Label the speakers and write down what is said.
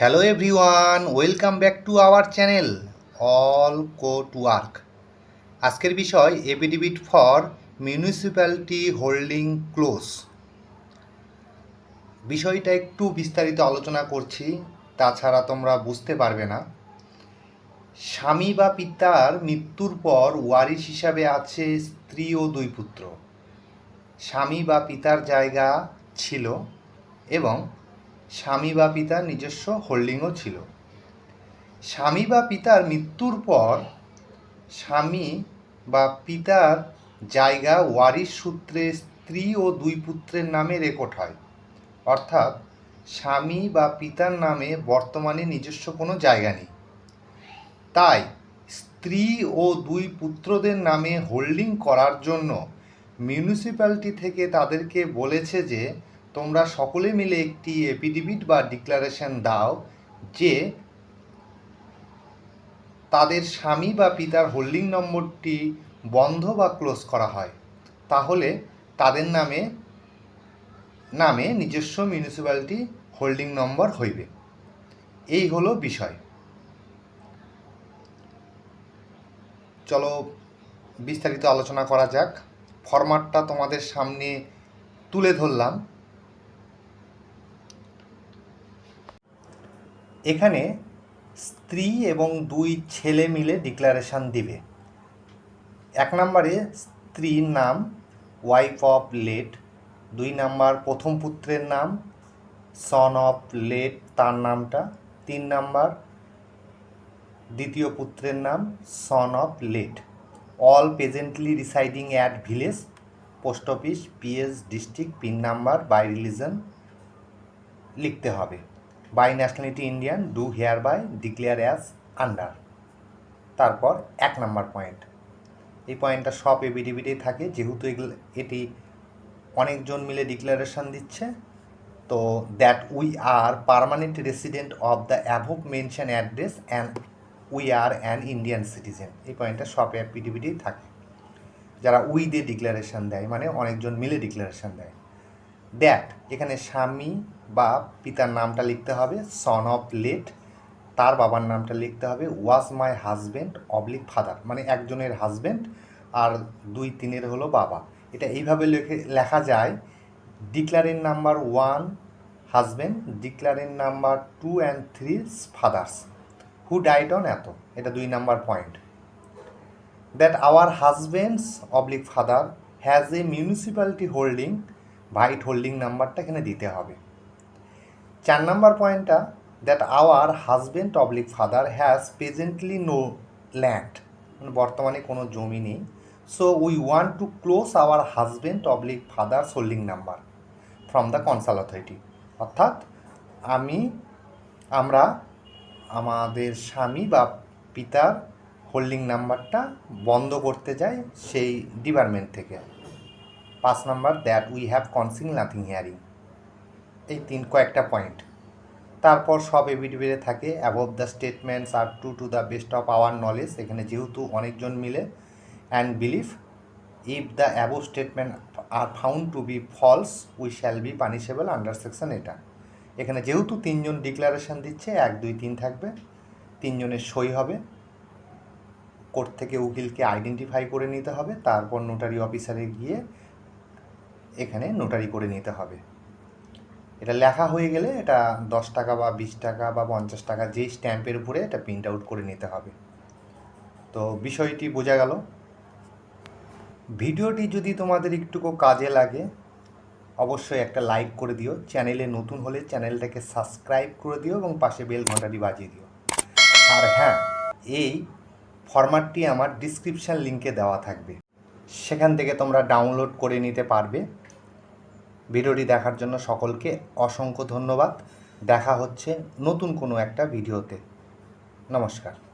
Speaker 1: Hello everyone welcome back to our channel all co to work আজকের বিষয় affidavit for municipality holding close বিষয়টা একটু বিস্তারিত আলোচনা করছি, তাছাড়া তোমরা বুঝতে পারবে না। স্বামী বা পিতার মৃত্যুর পর ওয়ারিশ হিসাবে আছে স্ত্রী ও দুই পুত্র। স্বামী বা পিতার জায়গা ছিল এবং স্বামী বা পিতার নিজস্ব হোল্ডিংও ছিল। স্বামী বা পিতার মৃত্যুর পর স্বামী বা পিতার জায়গা ওয়ারিশ সূত্রে স্ত্রী ও দুই পুত্রের নামে রেকর্ড হয়। অর্থাৎ স্বামী বা পিতার নামে বর্তমানে নিজস্ব কোনো জায়গা নেই। তাই স্ত্রী ও দুই পুত্রদের নামে হোল্ডিং করার জন্য মিউনিসিপ্যালিটি থেকে তাদেরকে বলেছে যে তোমরা সকলে মিলে একটি এপিডিবিট বা ডিক্লারেশন দাও যে তাদের স্বামী বা পিতার হোল্ডিং নম্বরটি বন্ধ বা ক্লোজ করা হয়। তাহলে তাদের নামে নামে নিজস্ব মিউনিসিপ্যালিটি হোল্ডিং নম্বর হইবে। এই হলো বিষয়। চলো বিস্তারিত আলোচনা করা যাক। ফরম্যাটটা তোমাদের সামনে তুলে ধরলাম। এখানে স্ত্রী এবং দুই ছেলে মিলে ডিক্লারেশন দিবে। এক নম্বরে স্ত্রীর নাম ওয়াইফ অফ লেট দুই নাম্বার প্রথম পুত্রের নাম সন অফ লেট তার নামটা, তিন নাম্বার দ্বিতীয় পুত্রের নাম son of late all presently residing at village post office PS district pin number by religion লিখতে হবে। By nationality Indian do hereby declare as under তারপর এক নাম্বার পয়েন্ট এই পয়েন্টটা সব এবিডিবিটেই থাকে, যেহেতু এগুলো, এটি অনেকজন মিলে ডিক্লারেশন দিচ্ছে, তো that we are permanent resident of the above mention address and we are an Indian citizen এই পয়েন্টটা সব অ্যাপিডিবিটেই থাকে। যারা উই দিয়ে ডিক্লারেশন দেয় মানে অনেকজন মিলে ডিক্লারেশন দেয়। দ্যাট এখানে স্বামী বা পিতার নামটা লিখতে হবে সন অফ লেট তার বাবার নামটা লিখতে হবে was my husband oblique father মানে একজনের হাজব্যান্ড আর দুই তিনের হলো বাবা। এটা এইভাবে লেখে, লেখা যায় ডিক্লারের number one husband ডিক্লারের number two and three fathers who died on এত? এটা দুই number point that our husbands oblique father has a municipality holding vide holding নাম্বারটা এখানে দিতে হবে। চার নাম্বার পয়েন্টটা that our husband oblique father has presently no land মানে বর্তমানে কোনো জমি নেই। So we want to close our husband oblique father's holding number from the concerned authority অর্থাৎ, আমি, আমরা, আমাদের স্বামী বা পিতার হোল্ডিং নাম্বারটা বন্ধ করতে যাই সেই ডিপার্টমেন্ট থেকে। পাঁচ number that we have concealing nothing herein এই তিন, কয়েকটা পয়েন্ট তারপর সব এভিডিবিটে থাকে above the statements are true to the best of our knowledge এখানে যেহেতু অনেকজন মিলে। And believe if the above statement are found to be false we shall be punishable under section এটা। এখানে যেহেতু তিনজন ডিক্লারেশন দিচ্ছে, এক, দুই, তিন থাকবে। তিনজনের সই হবে। কোর্ট থেকে উকিলকে আইডেন্টিফাই করে নিতে হবে। তারপর নোটারি অফিসারে গিয়ে এখানে নোটারি করে নিতে হবে। এটা লেখা হয়ে গেলে এটা দশ টাকা বা বিশ টাকা বা পঞ্চাশ টাকা যেই স্ট্যাম্পের উপরে এটা প্রিন্ট আউট করে নিতে হবে। তো বিষয়টি বোঝা গেল। ভিডিওটি যদি তোমাদের একটুকু কাজে লাগে, অবশ্যই একটা লাইক করে দিও। চ্যানেলে নতুন হলে চ্যানেলটাকে সাবস্ক্রাইব করে দিও এবং পাশে বেল ঘন্টাটি বাজিয়ে দিও। আর হ্যাঁ এই ফরম্যাটটি আমার ডিসক্রিপশান লিঙ্কে দেওয়া থাকবে। সেখান থেকে তোমরা ডাউনলোড করে নিতে পারবে। ভিডিওটি দেখার জন্য সকলকে অসংখ্য ধন্যবাদ। দেখা হচ্ছে নতুন কোনো একটা ভিডিওতে। নমস্কার।